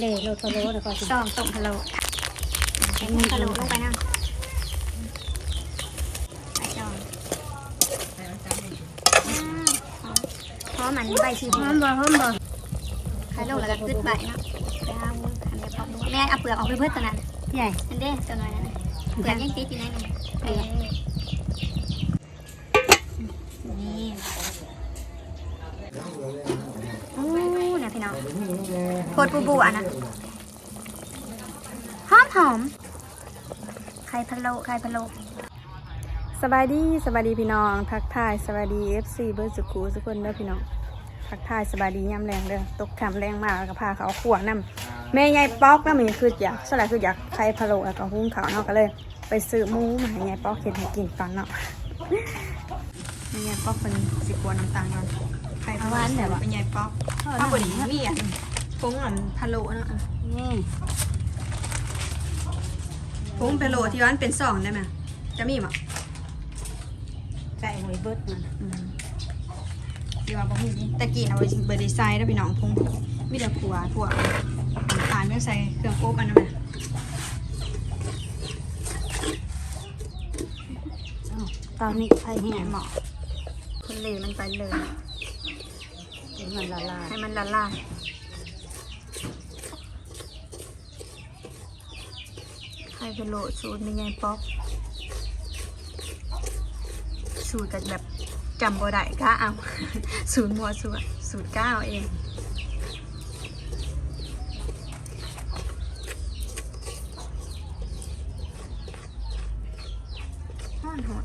เล่โลโทโลแล้วก็สิซองต้มพะโล้ใส่หมูพะโล้ลงไปนะใส่จองอ้าวเพราะมันใบชีหพอมบ่หอมบ่ใครลงแล้วก็กึดใบเนาะไปเอาทำแบบปอกดูแม่เอาเปลือกออกไปเพื่อตัวนั้นใหญ่นั่นเด้ตัวน้อยนั่นน่ะเปลือกยังติดอยู่ในนั้นเออนี่โอ้นะพี่น้องโคตรปูปูอะนะห อมหอม ไข่พะโล้ไข่พะโล้สบายดีสบายดีพี่น้อง ทักทายสบายดี FC เบิร์ดสุกูทุกคนเด้อพี่น้อง ทักทายสบายดีย่ำแรงเด้อตกคำแรงมากแล้วก็พาเขาขวางน้ำแม่ยายป๊อกน้ำมันคืออยากสลายคืออยากไข่พะโล้แล้วก็หุ้งเขาวเนาะก็เลย ไปซื้อหมูมาให้ยายป๊อกเห็นให้กินก่อนเนาะแม่ยายป๊อกเป็นสิกวนน้ำตาลก่อนไข่พะโล้แบบว่าเป็นยายป๊อกเอาบดีมีอะพงอันพะโล้เนาะนี่ พงพะโล้ที่ว่ามันเป็นซองได้ไหมจะมีมั้ยไก่หอยเบิดมันอืมที่ว่าบ่มีแต่กี้นะเว้ยเบอร์ดีไซน์แล้วพี่น้องพงมีแต่ขัวพวกอ่านเรื่องใส่เครื่องโป๊บอันนั้นแหละตอนนี้ไข่แห้งเหมาะคนเลมันไปเลยมันละลายให้มันละลาย ไข่พะโลสูตรไม่ไงป๊อกสูตรจากแบบจำบ่ได้ก็เอาสูตรมัวสูตรสูตรก้าเอาเองฮ้อนหอด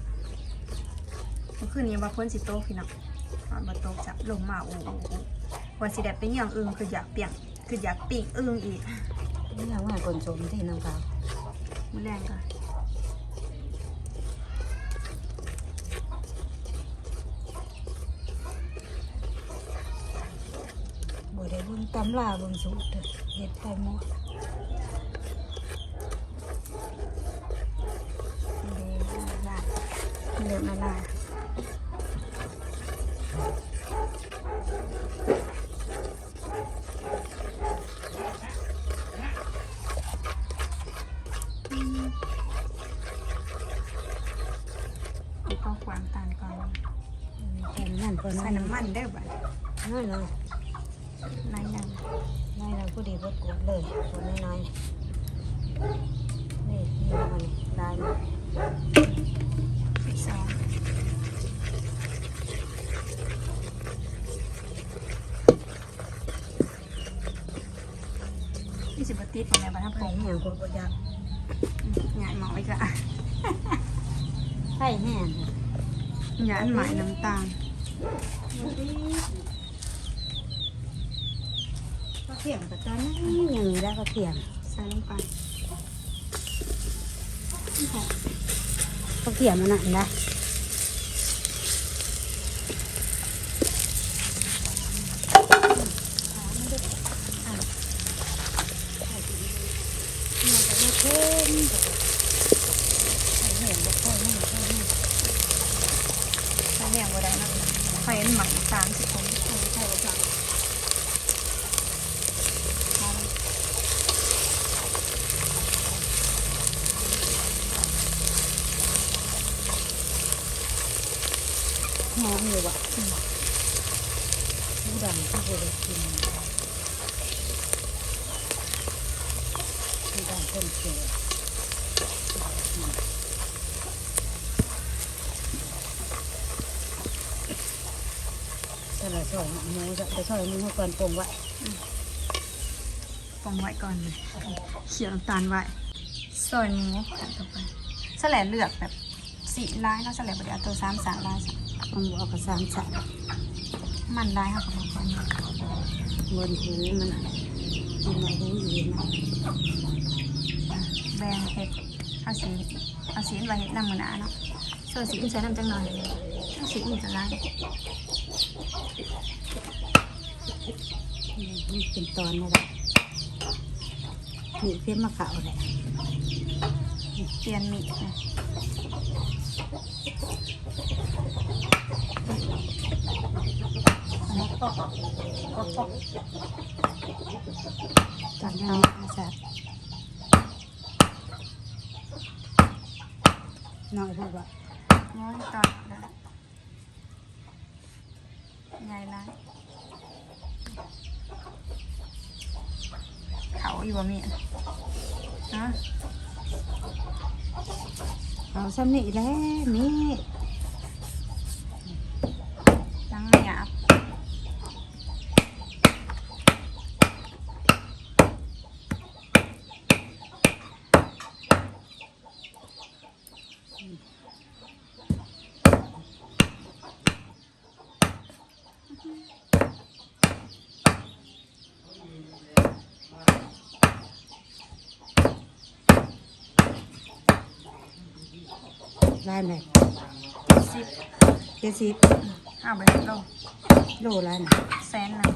เมื่อคืนนี้ว่าพ้นสิโตพี่น้องตอนมาโตจับลงมาโอ้โหว่าสิแดดเป็นอย่างอึงคืออยากเปลี่ยงคืออยากปีกอึงอีกนี่เราว่าคนชมที่น้ำขา มือแรงก่อนบ่ได้เบิ่งตำลาเบิ่งสูตรเด้อเฮ็ดไข่หมดเดือดละลายเอาข้าวขวางตาล ก่อนแค่นั้นเพิ่นใส่น้ำมันเด้อบ่ะน้อยเลยนายยังน้อยเราก็ดีเบิดกดเลยคนน้อยๆนี่นี่มันได้มาสองนี่สิบติดอะไรบ้างไข่ผมแห้งคนบ่อยากงานหมอไว้จ้ะไข่แห้ง ยาอันหมายน้ำตาลก็เขียงกับตอนนั้นยังมีได้ก็เขียงใส่ลงไปก็เขียงมันนั่นนะเห็นบ่ค่อยนี่ค่อยนี่ ใส่แหงบ่ได้นะไฟอันหมายสามสิบคน ใช่ค่ะ หอมอยู่อะผู้ดังที่เคยได้กินผู้ดังคนเก่แต่ละซอยหมูจะไปซอยนึงก่อนปรุงไว้ปองไว้ก่อนเลยเขียวน้ำตาลไว้ซอยหมูใส่เข้าไปแสลดเลือกแบบสีลายเนาะแสลดบไดเอาตัวสามสามลาย มันบอกกับสามสันมันลายค่ะของก่อนบนหูมันมันมาหูอยู่นะแบงเห็ดเอาสีเอาสีไว้เห็ดน้ำมือหนาเนาะส่วนสีอื่นใช้น้ำจังหน่อยเอาสีอื่นจะลายนี่เป็นตอนนี่แหละนี่เพี้ยนมะขาวแหละเปลี่ยนมีดนะ ใส่จังเอาแซ่บน้อยพูดว่าน้อยตอนนะไงล่ะเขาอยู่บ่มีอะฮะเอาซ้ำนี่แหล้วนี่ ได้ไหมสิบเจ็ดสิบห้าใบโลโลละนะแสนหนึ่ง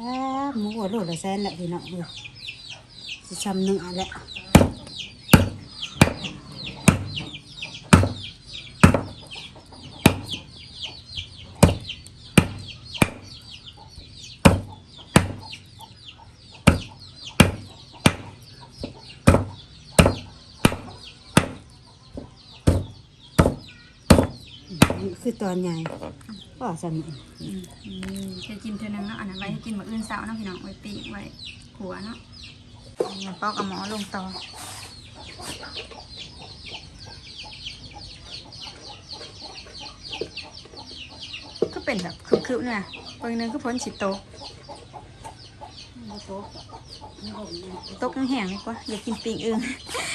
อ้าหมูหัวโลละแสนแหละพี่น้องเอ้ยสิซ้ำหนึ่งอันแหละ นี่คือ ตอนใหญ่ก็สำนึกอืมจะกินเท่านึงเนาะอันนั้นไว้ให้กินมื้ออื่นเสาร์เนาะพี่น้องไว้ปีกไว้ขัวเนาะเงินปอกกับหมอลงต่อก็เป็นแบบคืบๆเนี่ยเบิ่งหนึงก็พ้นสิโตกตกแห้งๆดีกว่า อย่ากินปีกอึง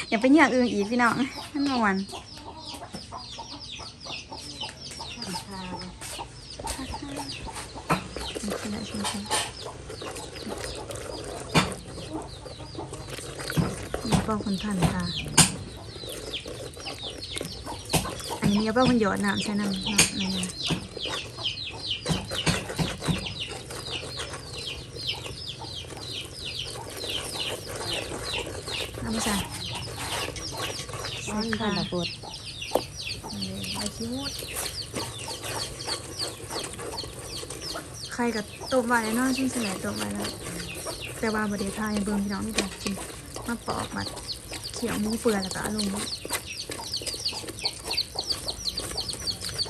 อย่าเป็นอย่างอื่นอีกพี่น้องนั่นมาวัน ชิมชิมชิมนี่ ป้องคนทันค่ะอันนี้เอาป้องคนหยอดน้ำใช่น้ำน้ำในนี้น้ำใส่ซ้อนกันละปวดไอคิวดใครกับต้มไว้เนาะชิ้นสลายต้มไว้แล้วแต่ว่าบไดีทายเบิ่งพี่น้องนี่แต่กิน มาปอกมาเขียวมูเปื่อยแล้วก็เอาลง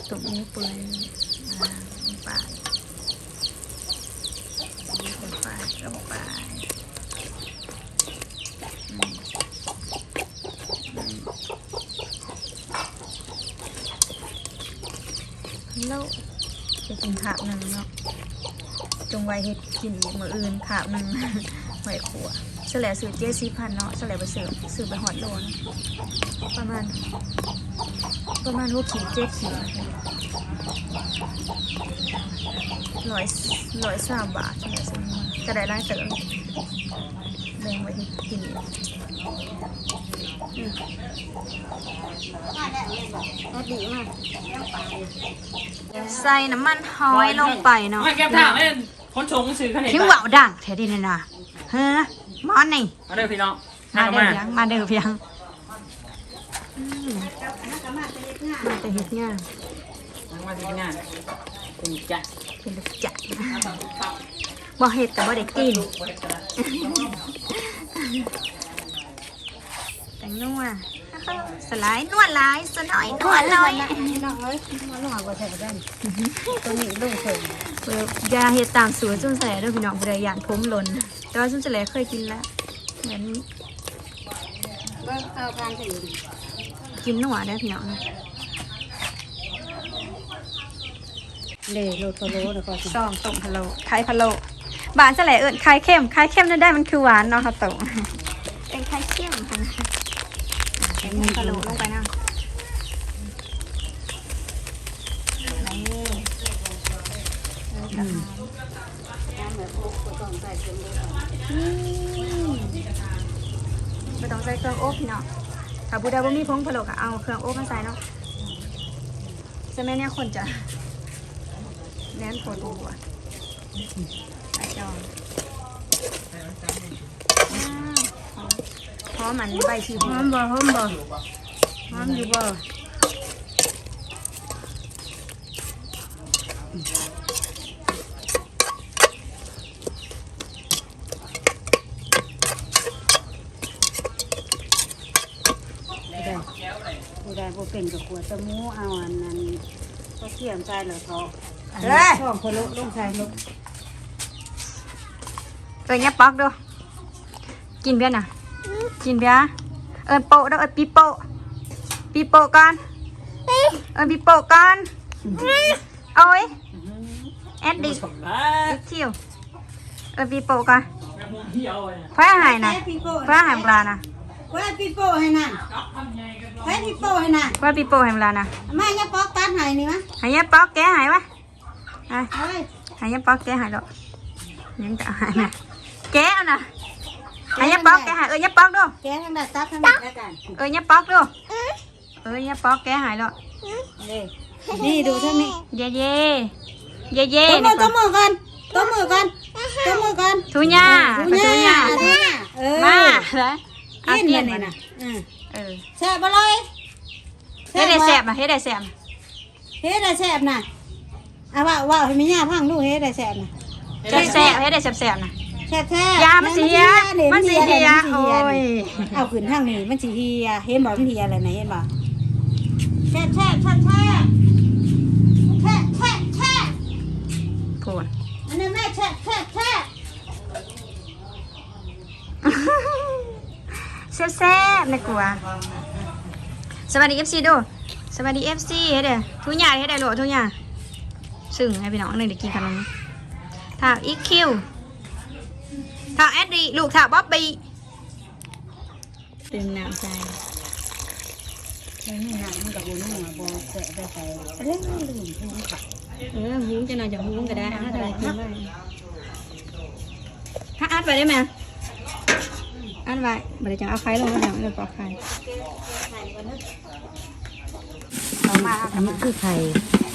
ตกหมูเปื่อยอ่าลงไปลงไปลงไปอืมอืมฮัลโหลจะกินขาบหนึ่งเนาะจงไว้เฮ็ดกินมืออื่นขาบหนึ่งไว้ขัว เฉลี่ยซื้อเจ็ดสิบพันเนาะเฉลี่ยไปซื้อซื้อไปหอดโลนประมาณ ประมาณหกขีดเจ็ดขีดร้อยร้อยสามบาทเฉลี่ยซื้อมาจะได้รายเติมแบ่งไว้เฮ็ดกินอีกก็ดีมากใส่น้ำมันหอยลงไปเนาะไม่แก้มถามเล่นคนชงซื้อขนมทิ้งว่าวดังเท่ดีเลยนะเฮ้อ มอนนี่ มาเด้อพี่น้องมานั่งเด้อมาเพียงมาเด้อเพียงอืมมาแต่เฮ็ดงานนั่งมาที่งานเป็นจัดเป็นลูกจัดบ่เฮ็ดแต่บ่ได้กินแต่งนัว สลายนวดหลายสน้อยนวดน้อยพี่น้องเอ้ยมันหลอกว่าแท้ได้ตัวนี้ลูกเพิ่นเปิดยาเฮ็ดตามสูตรจุ่มแสลเด้อพี่น้องผู้ใดอยากผมหล่นแต่ว่าจุ่มแสลเคยกินแล้วเหมือนเบิ่งเอาการถึงกินนัวได้อพี่น้องนะเลยโลโทโลแล้วก็สิซองต้มพะโล้ไข่พะโล้บานแสลเอิ้นไข่เข้มไข่เข้มนั่นได้มันคือหวานเนาะค่ะตงเป็นไข่เข้มค่ะ เป็นพะโล้ลงไปนะไม่ต้องใส่เครื่องโอบพี่เนาะถ้าบูดาบ่มีผงพะโล้ก็เอาเครื่องโอบมาใส่เนาะใช่ไหมเนี่ยคนจะแน่นปวดหัวใส่จอง อมอันใบสีหอมบ่หอมบ่หอมอยู่บ่ได้บ่เป็นกับขวดตะมูเอาอันนั้นก็เสียมใจเหรอเขาเฮ้ยช่องคนลุกลุกใส่ลุกตัวเนี้ยปอกดูกินเพื่อนอ่ะ กินเบียร์เอินโปะดูเอินปีโปะปีโปะก่อน เอินปีโปะก่อนโอ้ยแอดดิกสมบัดิติกทิวเอินปีโปะก่อนแม่มุมเที่ยวเนี่ยพระหายนะแพ้ปีโป้พระหายปลานะแพ้ปีโป้ให้นั่นกับทำไงกันแพ้ปีโป้ให้นั่นพระปีโปะหายปลานะมาเนี่ยปอกตัดให้นี่มะหายเนี่ยป๊อกแกหายวะหายเฮ้ยหายเนี่ยป๊อกแกหายแล้วยังจะหายนะแกเอานะ หายเนี่ยป๊อกแกหายเอ้ยเนี่ยป๊อกดูแกทั้งนั้นตัดทั้งนั้นแล้วกันเอ้ยเนี่ยป๊อกดูเอ้ยเนี่ยป๊อกแกหายแล้วนี่นี่ดูทั้งนี้เย่เย่เย่เย่ตัวมืนี่อตัวมือกันตัวมือกันตัวมือกันทุญ่าดูไปทุเนี่ยญ่าดูเนี่ยเออมาแล้วเอากินเทียมันนมานี่นะอืมเออแซ่บบ่เลยเฮ็ดได้แซ่บนะเฮ็ดได้แซ่บเฮ็ดได้แซ่บน่ะอะว่าว่าให้มีย่าพังดูเฮ็ดได้แซ่บน่ะแซ่บแซ่บเฮ็ดได้แซ่บแซ่บนะ แซ่บแซ่บยามันสิเฮียมันสิเฮียโอ้ย เอาขึ้นทางนี้มันสิเฮียเห็นบ่มันเฮียอะไรนะเห็นบ่แซ่บแซ่บแซ่บแซ่บแซ่บแซ่บแซ่บพูดอันนี้แม่แซ่บแซ่บแซ่บแซ่บแซ่บในกลัว สวัสดี FC ดู สวัสดี FC เฮ็ดเด้อทุญ่าเฮ็ดได้โหลทุญ่าซึ่งให้พี่น้องหนึงได้กินขนมถ้าอีคิว ถ้าแอดดีลูกถ้าบ๊อบบี้เติมน้ำใจแล้วนี่หางมันกับบ่นัวบ่แซ่บได้ใส่เรื่องลืมพูดค่ะเออหุงจะหน่อยจะหุงก็ได้ถ้าได้กินได้ถ้าอัดไปได้ไหมอัดไว้บริจังเอาไข่ลงมาแล้วเลยปอกไข่ต่อมาอันนี้คือไข่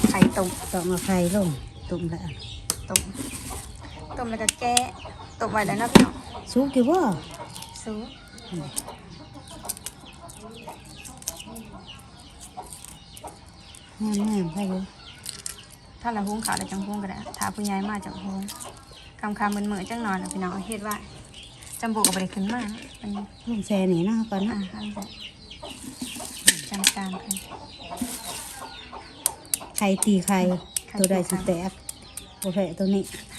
ไข่ต้มต้องเอาไข่ลง ตุ่มแล้วต้มต้มแล้วก็แกะ ต้มไว้แล้วนะพี่น้องสุกอยู่บ่สู้งามงามๆไข่อยู่ถ้าเราหุงขาวเราจังหุงก็ได้ถ้าผู้ใหญ่มาจังหุงคำคำมือมือๆจังนอนนะพี่น้องเอาเฮ็ดไว้จำบุกกับบริขึ้นมาเป็นลุงแซ่นี่นะก่อนอ่านะอันจะจำการกันไข่ตีไข่ตัวใดสิแตกบ่แพ้ตัวนี้มัน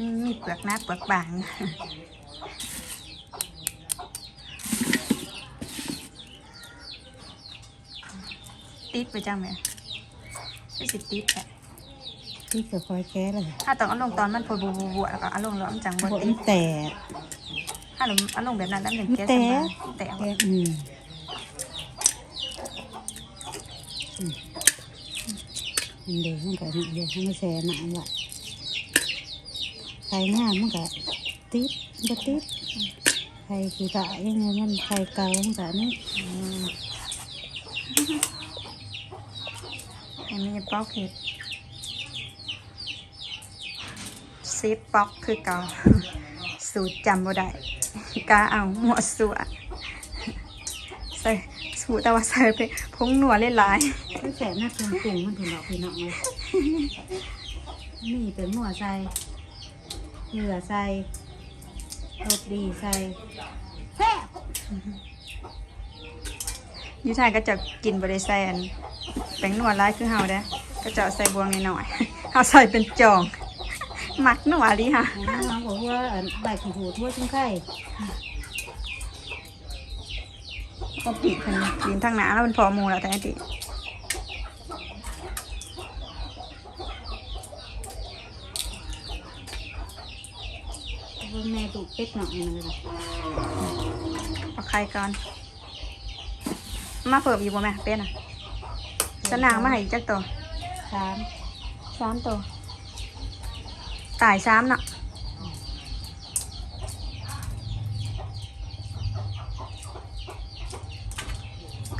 มีเปลือกหน้าเปลือกบางติดไปจังไหมไม่สิติดแหละที่จะคอยแก้เลยถ้าต้องเอาลงตอนมันพอบัวบัวๆแล้วก็เอาลงแล้วมันจังบบ่นมัตินดแตกถ้าเราเอาลงแบบนั้นแล้วมันมันแก๊สแตสบายกแต่แตกอืมอืมมันเดี๋ยวมันก็เดี๋ยวให้มันแซ่หนาละ ไข่งามมันก็ติดบ่ติดไข่ขี้กะยังไงมันไข่เก่ามันก็นี่อันนี้ปอกเห็ดซีปอกคือเก่าสูตรจำบ่ได้กาเอาหมวดสัวใส่สูตรแต่ว่าใส่ไปพงหนัวเล่นหลายมันแซ่หน้าเครื่องปรุงมันถึงดอกพี่น้องเลยนี่เป็นหม้อใส่ เกลือใส่รสดีใส่แซ่บอยูทายก็จะกินบริใส่อันแป้งนวดร้ายคือเฮาเด้อก็จะเอาใส่บวงนิดหน่อยๆเฮาใส่เป็นจองมักหนัวดีค่ะน้องบอกว่าอันใบขี้หูทั่วชิ้นไข่ก็ปีกมันปีนทางหนาแล้วมันพอหมูแล้วแต่อันติ ว่าแม่ดูเป็ดหน่อยนึงเลยเอาไข่ก่อน มาเพิ่มอีกบ่แม่เป็นอะสนางมาให้อีกจักตัวสามสามตัวตายสามเนาะ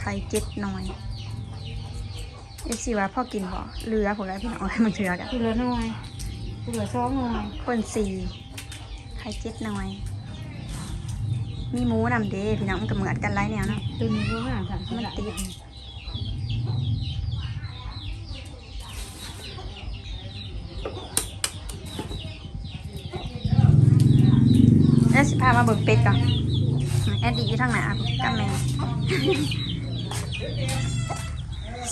ไข่เจ็ดหน่อยเอฟซีว่าพ่อกินบ่เรือผมแล้วพี่น้องให้มันเรือกันคือละหน่อยคือละสองหน่อยคนสี่ ไข่เจ็ดหน่อย มีหมูนำเด้พี่น้องมันก็เหมือนกันไรแนวเนาะตัวนี้ก็ห้าสามสิบมันละติดแล้วสิพามาเบิกเป็ดก่อนแอดดีอยู่ทางไหนกับแม่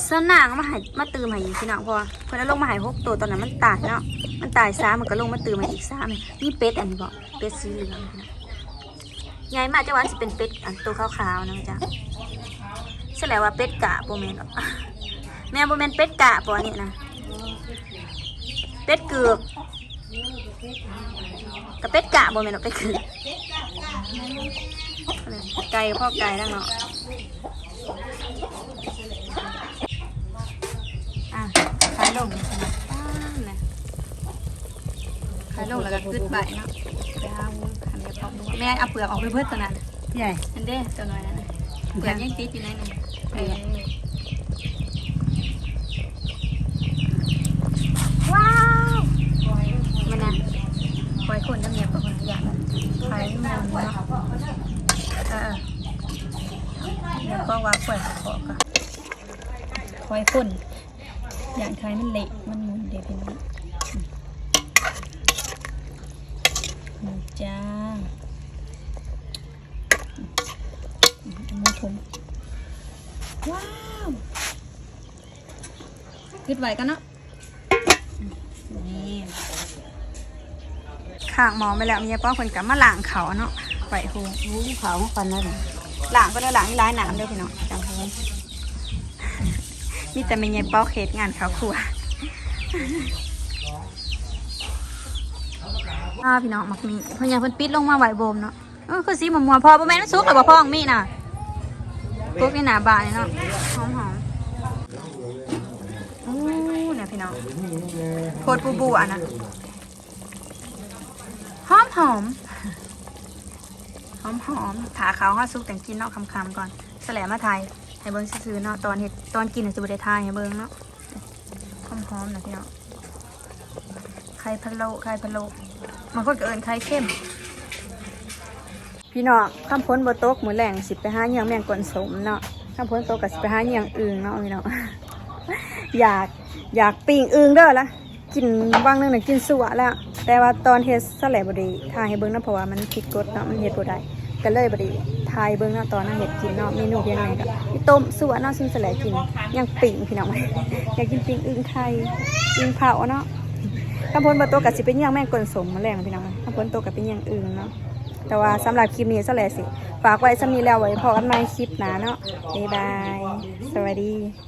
สนางมาใหายมาตื่มใหายอีกพี่น้องเพราะว่าเพิ่นเอาลงมาใหายหกตัวตอนนั้นมันตายเนาะ มันตายซ้ำมันก็ลงมาตื่มาอีกซ้ำนี่เป็ดอันนี้บอกเป็ดสีเหลืองนะยายมาจะว่าสิเป็นเป็ดอันตัวขาวๆนะจ๊ะใช่แล้วว่าเป็ดกะโบแมนหรอกแม่โบแมนเป็ดกะปอเนี่ยนะเป็ดเกือกกับเป็ดกะโบแมนเป็ดเกือกไก่พ่อไก่แล้วเนาะอะขายลงใช่ไหมป้านนะขาย ลงแล้วก็กึดใบเนาะไปหาหูขันเดียวพอกดูแม่เอาเปลือกออกไปเพิ่อตัวนั้นใหญ่อันเด้ตัวน้อยนั่นน่ะเปลือกยังติดอยู่ในนั้นเออว้าวมันน่ะปล่อยคนน้ำเมียกับคนขยะขายมันเนาะเออๆแล้วก็ว่าปล่อยขอก็ปล่อยคนอย่างคลายมันเละมันมุนเดี๋ยวเป็นนี้หมูจ้าหมูถมว้าว ไหวกันเนาะนี่ข้างหมอไปแล้วมีป้อคนกับมาล้างเขาเนาะไหวหูรู้เขาขอวันนั่นน่ะล้างก็ได้ล้างนี่ร้ายหนามเด้อพี่น้องจังเลยมีแต่เป็นไงป้อเคสงานเขาครัวอ่าพี่น้องมักมีพิ่นยังเพิ่นปิดลงมาไหวโบมเนาะเออคือสีมัวมัวพอบ่แม่นมันสุกหรือบ่พองมีน่ะพวกนี่หนาบานเลยเนาะหอมหอม พี่น้องโคตรปูบูอะนะหอมหอมหอมหอมๆถาขาวห้าซุกแต่งกินเนาะคำๆก่อนแสลมาไทยให้เบิ้งซื้อๆเนาะตอนเห็ดตอนกินอาจจะบ่ได้ทายให้เบิ้งเนาะหอมหอมนะพี่น้องไข่พะโล้ไข่พะโล้บางคนก็เอินไข่เข้ม พี่น้องคำพ้นบโต๊กมือแรงสิบไปห้าเยี่ยงแมงกวนสมเนาะคำพ้นโต๊กกับสิบไปห้าเยี่ยงอึงเนาะพี่น้อง อยากอยากปิ้งอึงเด้อละกินบางนึงน่ะกินสัวแล้ว แต่ว่าตอนเฮ็ดสแลบบดีทายให้เบิ่งนะเพราะว่ามันผิดกฎเนาะมันเฮ็ดบ่ได้ก็เลยบดีทายเบิ่งเนาะตอนนั้นเฮ็ดกินเนาะเมนูเพียงไรก็มีต้มสัวเนาะซึ่งสแลกินยังปิ้งพี่น้องอยากกินปิ้งอึงไข่อึงเผาเนาะคำพ้นบโต๊กกับสิเป็นยี่ยงแม่งกวนสมมาแรงพี่น้องคำพ้นโต๊กกับเป็นยี่ยงอึงเนาะแต่ว่าสำหรับคลิปนี้สแลสิ ฝากไว้สำนี้แล้วไว้พอกันใหม่คลิปหน้าเนาะบ๊ายบาย สวัสดี